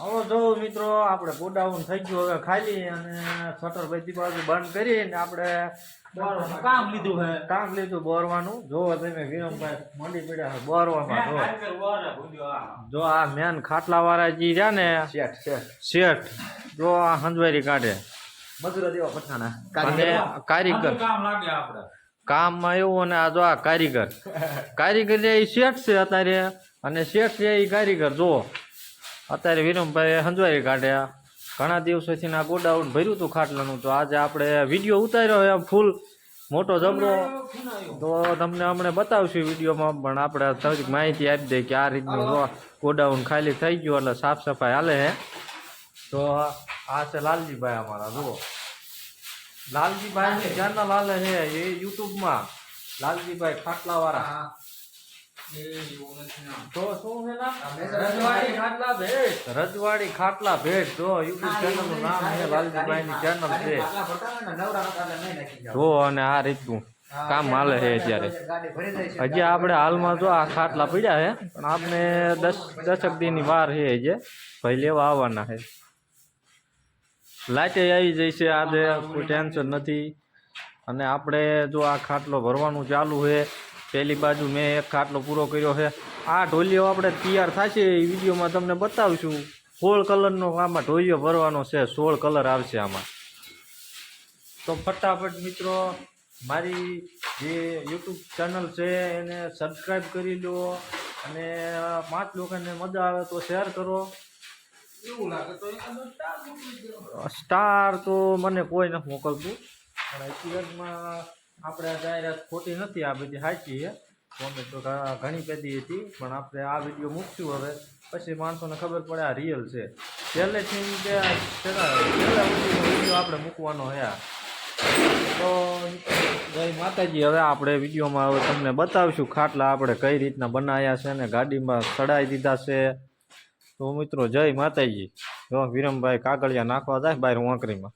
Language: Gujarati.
હવે જો મિત્રો આપણે ગોડાઉન થઈ ગયું હવે ખાલી અને શટર બધી બાજુ બંધ કરીને આપણે બોરવાનું કામ લીધું હે. કામ લીધું બોરવાનું. જોવો તમે વિરમભાઈ મંડી પડ્યા છે બોરવામાં જો. જો આ મેન ખાટલા વાળા જી રહ્યા ને શેઠ શેઠ. શેઠ જો આ હંજવારી કાઢે. મજૂરો દેવા પઠાના કારીગર. કામ લાગે આપણે. કામમાં એવું અને આ જો આ કારીગર. કારીગર એ શેઠ છે અત્યારે અને શેઠ છે એ કારીગર જો અત્યારે વિરમભાઈ હંજવારી કાઢ્યા. ઘણા દિવસોથી આ ગોડાઉન ભર્યું હતું ખાટલાનું. તો આજે આપણે વીડિયો ઉતાર્યો એમ ફૂલ મોટો જબરો તો તમને અમને બતાવશું વિડીયોમાં, પણ આપણે થોડીક માહિતી આપી દઈએ કે આ રીતનું ગોડાઉન ખાલી થઈ ગયું એટલે સાફ સફાઈ હાલે છે તો આ છે લાલજીભાઈ અમારા, જુઓ. લાલજીભાઈ ચેનલ હાલે છે એ યુટ્યુબમાં. લાલજીભાઈ ખાટલાવાળા. રજવાડી ખાટલા ભેટ. રજવાડી ખાટલા ભેટ. જો યુટ્યુબ ચેનલનું નામ છે લાલજીભાઈ ની ચેનલ છે. ને. જો અને આ રીતનું કામ હાલે છે અત્યારે. હજી આપણે હાલમાં જો આ ખાટલા પડ્યા છે પણ આપણે દસ દસક દિનની વાર છે હજી. ભાઈ લેવા આવવાના છે. લાઈટે આવી જાય છે આજે કોઈ ટેન્શન નથી. અને આપણે જો આ ખાટલો ભરવાનું ચાલુ છે પેલી બાજુ મેં એક ખાટલો પૂરો કર્યો છે. આ ઢોલિયો આપણે તૈયાર થશે એ વિડીયોમાં તમને બતાવશું. સોળ કલરનો આમાં ઢોલિયો ભરવાનો છે, સોળ કલર આવશે આમાં. તો ફટાફટ મિત્રો, મારી જે યુટ્યુબ ચેનલ છે એને સબસ્ક્રાઈબ કરી લો અને પાંચ લોકોને મજા આવે તો શેર કરો. સ્ટાર તો મને કોઈ નથી મોકલતું. પણ હકીકતમાં આપણે જાહેરાત ખોટી નથી, આ બધી સાચી છે. કોમેન્ટ તો ઘણી બધી હતી, પણ આપણે આ વીડિયો મૂકશું હવે. પછી માણસોને ખબર પડે આ રિયલ છે. પહેલેથી કે વીડિયો આપણે મૂકવાનો હયા તો જય માતાજી, હવે આપણે વિડીયોમાં હવે તમને બતાવીશું ખાટલા આપણે કઈ રીતના બનાવ્યા છે ને ગાડીમાં ચડાવી દીધા છે. તો મિત્રો, જય માતાજી. જો વિરમભાઈ કાગળિયા નાખવા જાય, બહાર વાંકરીમાં